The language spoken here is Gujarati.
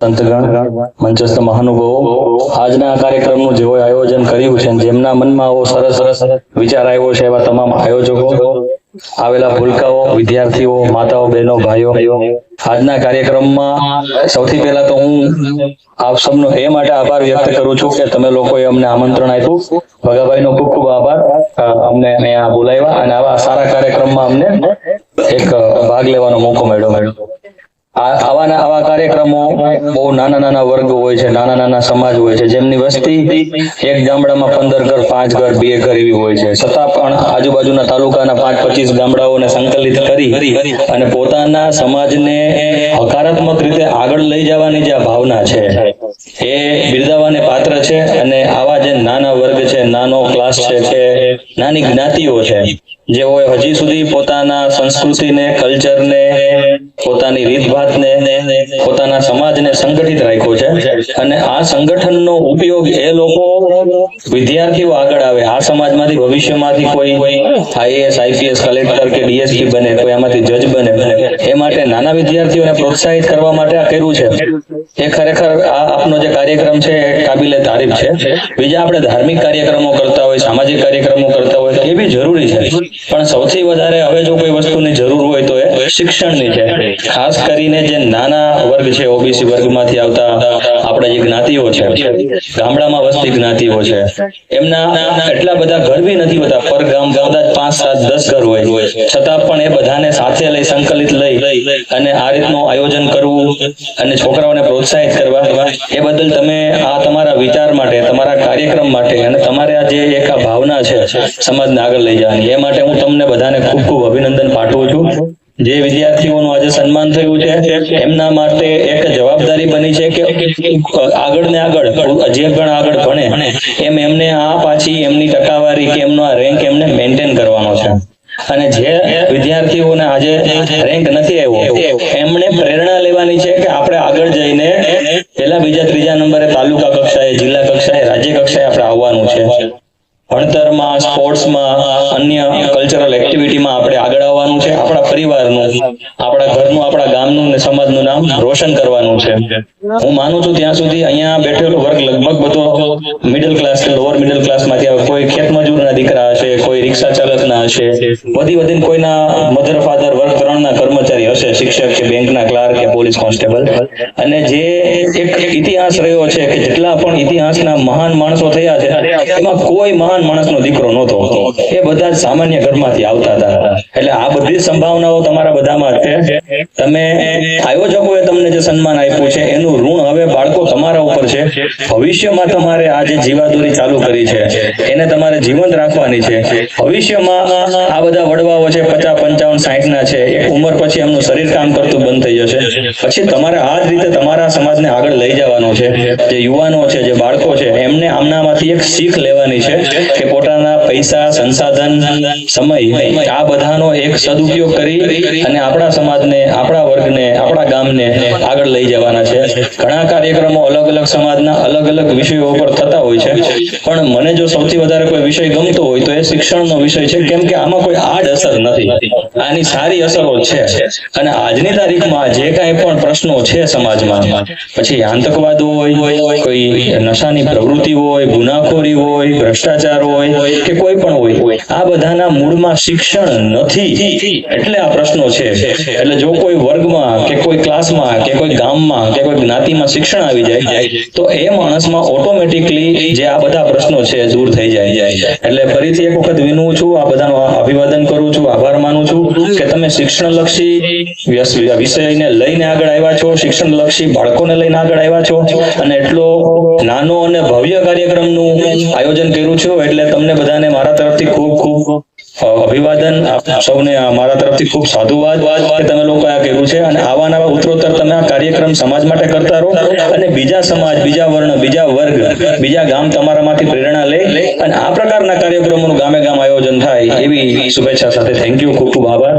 સંતગણ મંચસ્થ મહાનુભાવો, આજના કાર્યક્રમનું જેઓએ આયોજન કર્યું છે જેમના મનમાં આવો સરસ સરસ વિચાર આવ્યો છે એવા તમામ આયોજકો, આવેલા ભૂલકાઓ, વિદ્યાર્થીઓ, માતાઓ, બહેનો, ભાઈઓ, આજના કાર્યક્રમમાં સૌથી પહેલા તો હું આપ સૌનો એ માટે આભાર વ્યક્ત કરું છું કે તમે લોકોએ અમને આમંત્રણ આપ્યું. ભગાભાઈનો ખૂબ ખૂબ આભાર. અમને અહીંયા બોલાવ્યા અને આવા સારા કાર્યક્રમમાં અમને એક ભાગ લેવાનો મોકો મળ્યો. આ આવાના આવા કાર્યક્રમો બહુ નાના નાના વર્ગ હોય છે, નાના નાના સમાજ હોય છે, જેમની વસ્તી એક ગામડામાં પંદર ઘર, પાંચ ઘર, બે ઘર એવી હોય છે. છતાં પણ આજુબાજુના તાલુકાના પાંચ પચીસ ગામડાઓને સંકલિત કરી અને પોતાના સમાજને હકારાત્મક રીતે આગળ લઈ જવાની જે આ ભાવના છે, એ બિરદાવાને પાત્ર છે અને આવા જે નાના વર્ગ છે નાનો ક્લાસ છે કે નાની જ્ઞાતિઓ છે જેઓએ હજી સુધી પોતાના સંસ્કૃતિને કલ્ચરને પોતાની રીતભાતને પોતાના સમાજને સંગઠિત રાખ્યો છે. અને આ સંગઠનનો ઉપયોગ એ લોકો વિદ્યાર્થીઓ આગળ આવે. આ સમાજમાંથી ભવિષ્યમાંથી કોઈ આઈએએસ આઈપીએસ કલેક્ટર કે ડીએસપી બને કોઈ આમાંથી જજ બને એ માટે નાના વિદ્યાર્થીઓને પ્રોત્સાહિત કરવા માટે આ કર્યું છે. એ ખરેખર આ આપનો જે કાર્યક્રમ છે એ કાબિલે તારીફ છે. બીજા આપણે ધાર્મિક કાર્યક્રમો કરતા હોય સામાજિક કાર્યક્રમો કરતા હોય એ બી જરૂરી છે. પણ સૌથી વધારે હવે જો કોઈ વસ્તુની જરૂર હોય તો એ શિક્ષણની છે. ખાસ કરીને જે નાના વર્ગ છે ઓબીસી વર્ગમાંથી આવતા આપણે જે જ્ઞાતિઓ છે ગામડામાં વસ્તી જ્ઞાતિઓ છે એમના એટલા બધા ઘર બી નથી હોતા. પર ગામ કદાચ પાંચ સાત દસ ઘર હોય. છતાં પણ એ બધાને સાથે લઈ સંકલિત લઈ અને આ રીતનું આયોજન કરવું અને છોકરાઓને પ્રોત્સાહિત કરવા એ બદલ તમે આ તમારા વિચાર માટે કાર્યક્રમ માટે અને તમારે આ જે એક ભાવના છે સમાજને આગળ લઈ જવાની, એ માટે હું તમને બધાને ખૂબ ખૂબ અભિનંદન પાઠવું છું. જે વિદ્યાર્થીઓનું આજે સન્માન થયું છે, એમના માટે એક જવાબદારી બની છે કે આગળ ને આગળ, જે પણ આગળ ભણે, એમ એમને આ પાછી એમની ટકાવારી કે એમનો આ રેન્ક એમને મેન્ટેન કરવાનો છે. અને જે વિદ્યાર્થીઓને આજે રેન્ક નથી આવ્યો, એમણે પ્રેરણા લેવાની છે કે આપણે આગળ જઈને પહેલા બીજા સ્પોર્ટ્સમાં અન્ય કલ્ચરલ એક્ટિવિટીમાં આપણે આગળ આવવાનું છે, આપણા પરિવારનું, આપણા ઘરનું, આપણા ગામનું ને સમાજનું નામ રોશન કરવાનું છે. હું માનું છું ત્યાં સુધી અહીંયા બેઠેલો વર્ગ લગભગ બધો મિડલ ક્લાસ કે લોઅર મિડલ ક્લાસમાંથી આવે. કોઈ ખેતમજૂરના દીકરા હશે, કોઈ રિક્ષા ચાલકના હશે, વધી વધીને કોઈના મધર ફાધર વર્ગ ત્રણના કર્મચારી હશે, શિક્ષક કે બેંકના ક્લાર્ક કે પોલીસ કોન્સ્ટેબલ. અને જે એક ઇતિહાસ રહ્યો છે કે જેટલા પણ ઇતિહાસના મહાન માણસો થયા છે, એમાં કોઈ મહાન માણસનો દીકરો નહોતો. એ બધા સામાન્ય ઘરમાંથી આવતા હતા. એટલે આ બધી સંભાવનાઓ તમારા બધામાં છે. તમે આયોજકોએ તમને જે સન્માન આપ્યું છે, એનું ઋણ હવે બાળકો તમારા ઉપર છે. ભવિષ્યમાં તમારે આ જે જીવાદોરી ચાલુ કરી છે, એને તમારે જીવંત રાખવાની છે. ભવિષ્યમાં આ બધા વડવાઓ છે, પચાસ, પંચાવન સાહીઠ ના છે એક ઉંમર પછી એમનું શરીર કામ કરતું બંધ થઈ જશે. પછી તમારે આ જ રીતે તમારા સમાજને આગળ લઈ જવાનો છે. જે યુવાનો છે, જે બાળકો છે, એમને આમનામાંથી એક શીખ લેવાની છે કે પોતાના પૈસા, સંસાધન, સમય, આ બધાનો એક સદુપયોગ કરી અને આપણા સમાજને, આપણા વર્ગને, આપણા ગામને આગળ લઈ જવાના છે. ઘણા કાર્યક્રમો અલગ અલગ સમાજના અલગ અલગ વિષયો ઉપર થતા હોય છે. પણ મને જો સૌથી વધારે કોઈ વિષય ગમતો હોય તો એ શિક્ષણનો વિષય છે. કેમ કે આમાં કોઈ આડ અસર નથી. આની સારી અસરો છે. અને આજની તારીખમાં જે કાંઈ પણ પ્રશ્નો છે સમાજમાં, પછી આતંકવાદ હોય, કોઈ નશાની પ્રવૃત્તિ હોય, ગુનાખોરી હોય, ભ્રષ્ટાચાર હોય, કે કોઈ પણ હોય આ બધાના મૂળમાં શિક્ષણ નથી. એટલે આ પ્રશ્નો છે. એટલે જો કોઈ વર્ગમાં કે કોઈ ક્લાસમાં કે કોઈ ગામમાં કે કોઈ જ્ઞાતિમાં શિક્ષણ આવી જાય તો એ માણસમાં ઓટોમેટિકલી જે આ બધા પ્રશ્નો છે દૂર થઈ જાય. એટલે ફરીથી એક વખત વિનવું છું આ બધાનો અભિવાદન કરું છું આભાર માનું છું કે તમે શિક્ષણલક્ષી વિષયને લઈને આગળ આવ્યા છો શિક્ષણલક્ષી બાળકોને લઈને આગળ આવ્યા છો અને એટલો નાનો અને ભવ્ય કાર્યક્રમનું આયોજન કર્યું છે. એટલે તમને બધાને મારા તરફથી ખૂબ ખૂબ અભિવાદન. સૌને મારા તરફથી ખૂબ સાધુવાદ. તમે લોકો આ કર્યું છે અને આવા નવા ઉત્તરોત્તર તમે આ કાર્યક્રમ સમાજ માટે કરતા રહો અને બીજા સમાજ, બીજા વર્ણ, બીજા વર્ગ, બીજા ગામ તમારામાંથી પ્રેરણા લે અને આ પ્રકારના કાર્યક્રમોનું ગામે ગામ આયોજન થાય એવી શુભેચ્છા સાથે થેન્ક યુ ખૂબ ખૂબ આભાર.